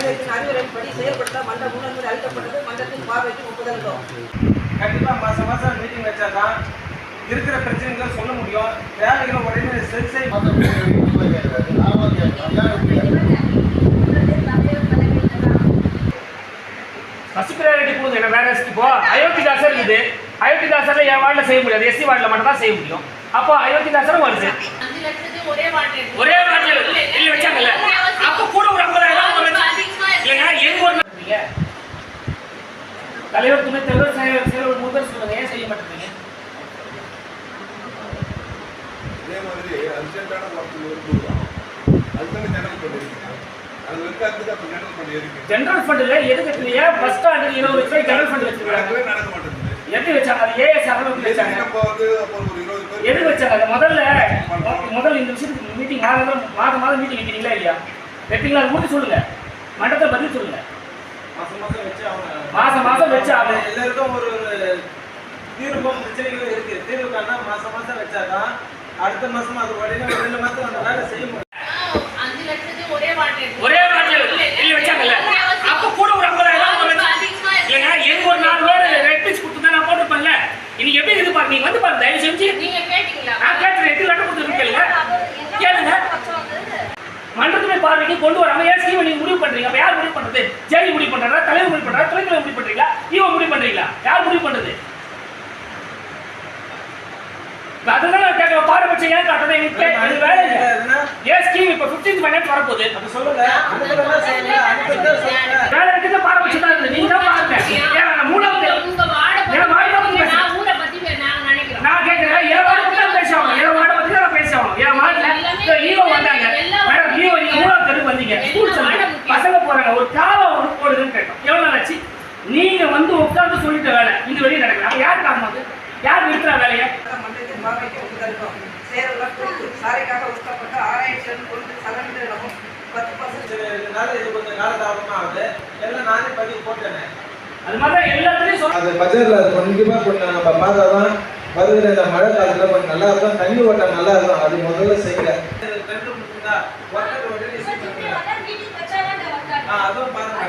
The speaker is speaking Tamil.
மேலிடத்தின் அறிவுரைப்படி செயல்படுத்த மன்ற முன்னுரிமை அளிக்கப்பட்டது. மன்றத்தின் பார்வைக்கு ஒப்புதலும் கண்டிப்பா மாசம் மாசம் மீட்டிங் வச்சாதான் இருக்கிற பிரச்சனைகளை சொல்ல முடியும். தேவைகளை உடனே சரி செய்ய ஃபர்ஸ்ட் ப்ரையாரிட்டி கொடுங்க என்ன வேற இப்போ அயோத்திதாசர் இருக்குது. அயோத்திதாசர்ல என் வார்டில் செய்ய முடியாது. எஸ்சி வார்டில் மட்டும் தான் செய்ய முடியும். அப்போ அயோத்திதாசரும் வருது அஞ்சு லட்சத்துக்கு ஒரே வாட்டி ஒரே வார்டில் இல்லை வச்சாங்கல்ல அப்போ கூட ஒரு ஐம்பதாயிரம் அவங்க வச்சு இல்லைங்க பண்றீங்க தலைவர் துணை தலைவர் செயலர் பேர் சொல்லுங்க ஏன் செய்ய மாட்டேங்கிறீங்க இதே மாதிரி அர்ஜென்ட்டான ஜெனரல் பண்ணி இருக்கு. அது வைக்கிறதுக்கு அப்போ ஜெனரல் பண்ணி இருக்கு ஜெனரல் ஃபண்டில் எது கட்டலையா ஃபர்ஸ்ட் ஸ்டாண்டர்ட் இருபது ரூபாய் ஜெனரல் ஃபண்ட் வச்சிருக்காங்க. நடக்க மாட்டேங்குது. எப்படி வச்சாங்க? அது ஏஎஸ் அறுபது வச்சாங்க. நம்ம வந்து அப்போ ஒரு இருபது பேர் எதுக்கு வச்சாங்க? அது முதல்ல முதல்ல இந்த விஷயத்துக்கு மீட்டிங் மாதம் மாதம் மாதம் மீட்டிங் வைக்கிறீங்களா இல்லையா? வைப்பீங்களா? அது மட்டும் சொல்லுங்க. மண்டலத்தில் பதில் சொல்லுங்க. மாசம் மாசம் வச்சு அவங்க மாசம் மாசம் வச்சு அவங்க எல்லாருக்கும் ஒரு தீர்வு பிரச்சனைகள் இருக்கு. தீர்வு காணா மாசம் மாசம் வச்சாதான் அடுத்த மாசம் அது உடனே ஒரு ரெண்டு மாசம் அந்த வேலை செய்ய முடியும். ஒரே வாட்டில் இல்லை வச்சாங்கல்ல? அப்போ கூட ஒரு ஐம்பதாயிரம் இல்லைங்க எனக்கு ஒரு நாலு பேர் ரெட் பீஸ் கொடுத்து தான் நான் போட்டுப்பேன்ல இன்னைக்கு எப்படி இது பாருங்க நீங்க வந்து பாருங்க தயவு செஞ்சு. நீங்க கேட்டீங்களா? நான் கேட்டு எட்டு லட்சம் கொடுத்துருக்கேன்ல. கேளுங்க. மன்றத்துறை பார்வைக்கு கொண்டு வராம ஸ்கீம் நீங்க முடிவு பண்றீங்க. அப்ப யார் முடிவு பண்றது? ஜெயி முடிவு பண்றாரா? தலைவர் முடிவு பண்றாரா? துணை தலைவர் முடிவு பண்றீங்களா? இவன் முடிவு பண்றீங்களா? யார் முடிவு பண்றது? இப்ப அதுதான் நான் கேட்கறேன். பாரபட்சம் ஏன் காட்டுறது எனக்கு அது வேலை இல்லை. அதுனா, ஏன் ஸ்கீம் இப்ப 15th ஃபைனான்ஸ் வரப்போகுது? அப்ப சொல்லுங்க. வேலை இருக்கிறது பாரபட்சம் தான் இருக்குது. நீங்க தான் பாருங்க ஏன் மூணாவது உங்க வார்டை பத்தி என் வார்டை பத்தி பேசுங்க. நான் ஊரை பத்தி பே- நான் நினைக்கிறேன் நான் கேட்கிறேன் என் வார்டு பத்தி தான் பேசுவாங்க என் வார்டு பத்தி தான் நான் பேசுவாங்க என் வார்டில் ஹீரோ வந்தாங்க மேடம் ஹீரோ நீங்க மூணாவது தெரு வந்தீங்க ஸ்கூல் சொல்லுங்க பசங்க போறாங்க ஒரு காலம் ஒரு போடுதுன்னு கேட்டோம். எவ்வளவு நாள் ஆச்சு? நீங்க வந்து உட்கார்ந்து சொல்லிட்ட வேலை இது வெளியே நடக்குது. அப்ப யார் காரணம் அது? யார் நிறுத்துறா வேலையை? மன்றத்தின் பார்வைக்கு ஒப்புதலும் செயல்கள் குறித்து சாலைக்காக ஒதுக்கப்பட்ட ஆராய்ச்சியுடன் கொண்டு சதவீதமும் பத்து பர்சன்ட் இதனால இது கொஞ்சம் காலதாமதமா ஆகுது எல்லாம் நானே பதிவு போட்டேன் அது மாதிரி தான் எல்லாத்துலயும் சொல்ல அது பட்ஜெட்ல கொஞ்சமா கொஞ்சம் நம்ம பார்த்தாதான் வருகிற இந்த மழை காலத்தில் கொஞ்சம் நல்லா இருக்கும். தண்ணி ஓட்டம் நல்லா இருக்கும். அது முதல்ல செய்யல. ரெண்டு முடிஞ்சா ஒர்க்கர் உடனே அதுவும் பாருங்க